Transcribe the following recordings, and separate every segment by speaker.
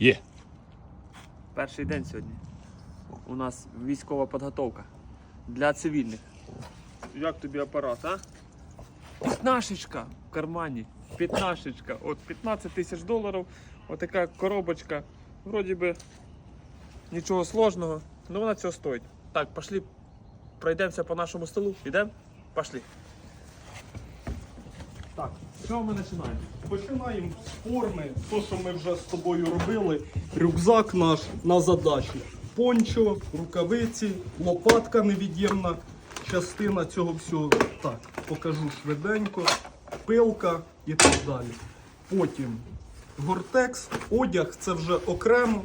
Speaker 1: Є.
Speaker 2: Перший день сьогодні. У нас військова підготовка для цивільних. Як тобі апарат, а? П'ятнашечка в кармані. П'ятнашечка. От 15 тисяч доларів. Отака коробочка. Вроді би нічого сложного, але вона цього стоїть. Так, пошли пройдемося по нашому столу. Підемо? Пошли. Так, що ми починаємо?
Speaker 3: Починаємо з форми, то, що ми вже з тобою робили. Рюкзак наш на задачу. Пончо, рукавиці, лопатка невід'ємна частина цього всього. Так, покажу швиденько. Пилка і так далі. Потім гортекс, одяг це вже окремо.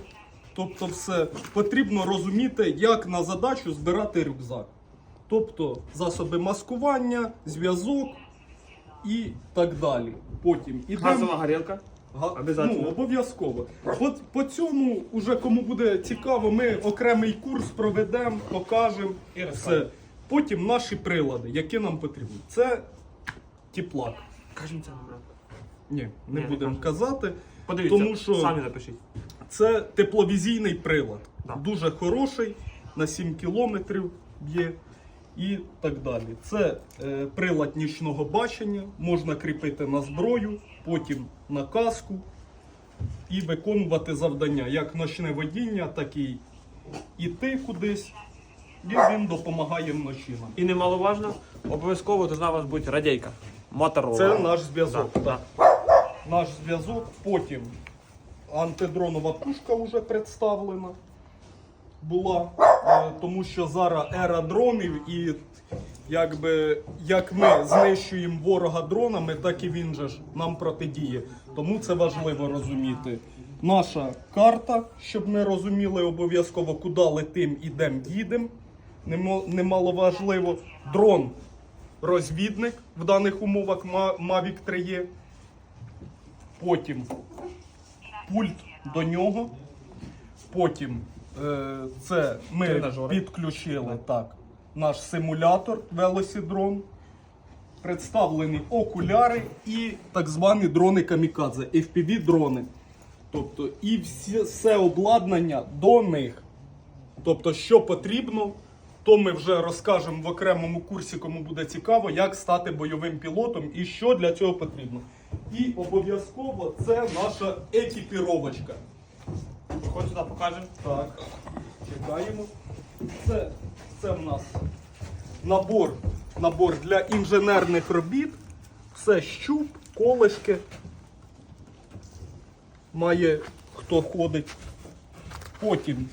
Speaker 3: Тобто, все потрібно розуміти, як на задачу збирати рюкзак. Тобто засоби маскування, зв'язок і так далі. Потім ідемо.
Speaker 2: Газова горілка.
Speaker 3: Га-
Speaker 2: Обязательно.
Speaker 3: Ну, обов'язково. По, по цьому, уже кому буде цікаво, ми окремий курс проведемо, покажемо
Speaker 2: І
Speaker 3: все.
Speaker 2: розкажемо.
Speaker 3: Потім наші прилади, які нам потрібні. Це тіплак.
Speaker 2: Кажемо це нам.
Speaker 3: Ні, не
Speaker 2: Ні, не
Speaker 3: будемо казати.
Speaker 2: Подивіться,
Speaker 3: Тому що-
Speaker 2: самі напишіть.
Speaker 3: Це тепловізійний прилад.
Speaker 2: Да.
Speaker 3: Дуже хороший, на 7 кілометрів б'є і так далі. Це е, прилад нічного бачення, можна кріпити на зброю, потім на каску і виконувати завдання, як ночне водіння, так і іти кудись. І він допомагає вночі нам.
Speaker 2: І немаловажно, обов'язково должна у вас бути радійка. Моторола.
Speaker 3: Це наш зв'язок.
Speaker 2: Да,
Speaker 3: так. Наш зв'язок. Потім антидронова пушка вже представлена була, тому що зараз ера дронів і якби як ми знищуємо ворога дронами, так і він же ж нам протидіє. Тому це важливо розуміти. Наша карта, щоб ми розуміли обов'язково, куди летим, ідем, їдемо. Немаловажливо. Дрон розвідник в даних умовах Mavic 3 є. Потім пульт до нього. Потім е, це ми
Speaker 2: Тренажери.
Speaker 3: підключили так, наш симулятор Велосідрон. Представлені окуляри і так звані дрони камікадзе, FPV дрони. Тобто, і всі, все обладнання до них. Тобто, що потрібно, то ми вже розкажемо в окремому курсі, кому буде цікаво, як стати бойовим пілотом і що для цього потрібно. І обов'язково це наша екіпіровочка.
Speaker 2: Проходь сюди, покажемо.
Speaker 3: Так, чекаємо. Це, це в нас набор, набор для інженерних робіт. Все щуп, колишки. Має хто ходить. Потім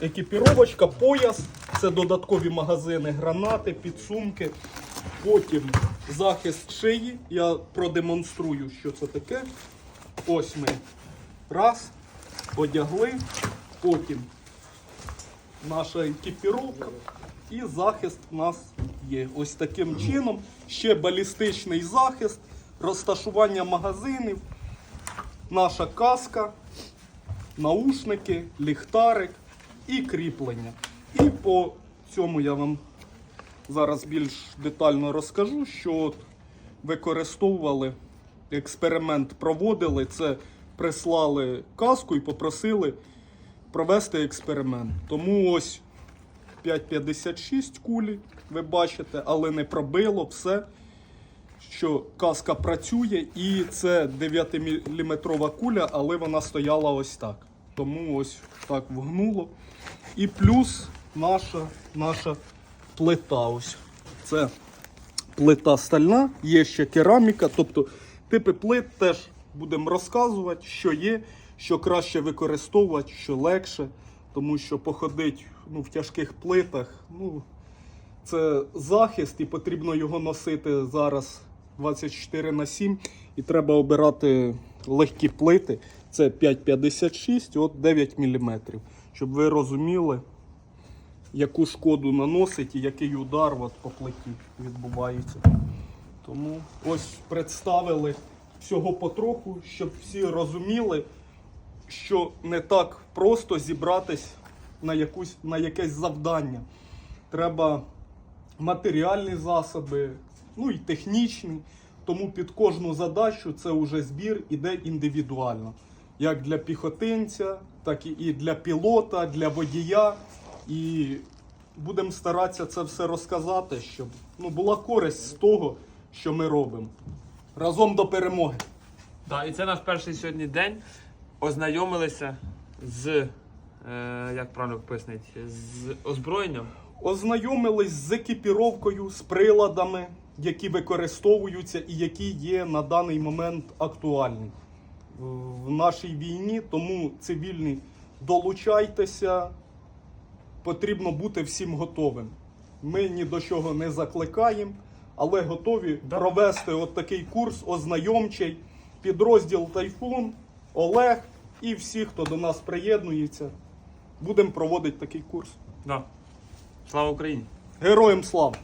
Speaker 3: екіпіровочка, пояс, це додаткові магазини, гранати, підсумки. Потім захист шиї. Я продемонструю, що це таке. Ось ми раз, одягли, потім наша екіпіровка і захист в нас є. Ось таким чином. Ще балістичний захист, розташування магазинів, наша каска, наушники, ліхтарик і кріплення. І по цьому я вам зараз більш детально розкажу, що використовували, експеримент проводили, це прислали каску і попросили провести експеримент. Тому ось 5,56 кулі, ви бачите, але не пробило все, що каска працює, і це 9-мм куля, але вона стояла ось так. Тому ось так вгнуло. І плюс наша, наша плита. Ось. Це плита стальна, є ще кераміка. Тобто типи плит теж будемо розказувати, що є, що краще використовувати, що легше. Тому що походить ну, в тяжких плитах, ну, це захист, і потрібно його носити зараз 24 на 7. І треба обирати легкі плити. Це 5,56, от 9 мм. Щоб ви розуміли, яку шкоду наносить і який удар от по плиті відбувається. Тому ось представили всього потроху, щоб всі розуміли, що не так просто зібратись на, якусь, на якесь завдання. Треба матеріальні засоби, ну і технічні. Тому під кожну задачу це вже збір іде індивідуально. як для піхотинця, так і- для пілота, для водія. І будемо старатися це все розказати, щоб ну, була користь з того, що ми робимо. Разом до перемоги.
Speaker 2: Так, і це наш перший сьогодні день. Ознайомилися з, е, як правильно пояснити, з озброєнням.
Speaker 3: Ознайомились з екіпіровкою, з приладами, які використовуються і які є на даний момент актуальні в нашій війні. Тому цивільні долучайтеся, потрібно бути всім готовим. Ми ні до чого не закликаємо, але готові
Speaker 2: Да.
Speaker 3: провести от такий курс ознайомчий, підрозділ Тайфун, Олег і всі, хто до нас приєднується. Будемо проводити такий курс.
Speaker 2: Да. Слава Україні!
Speaker 3: Героям слава!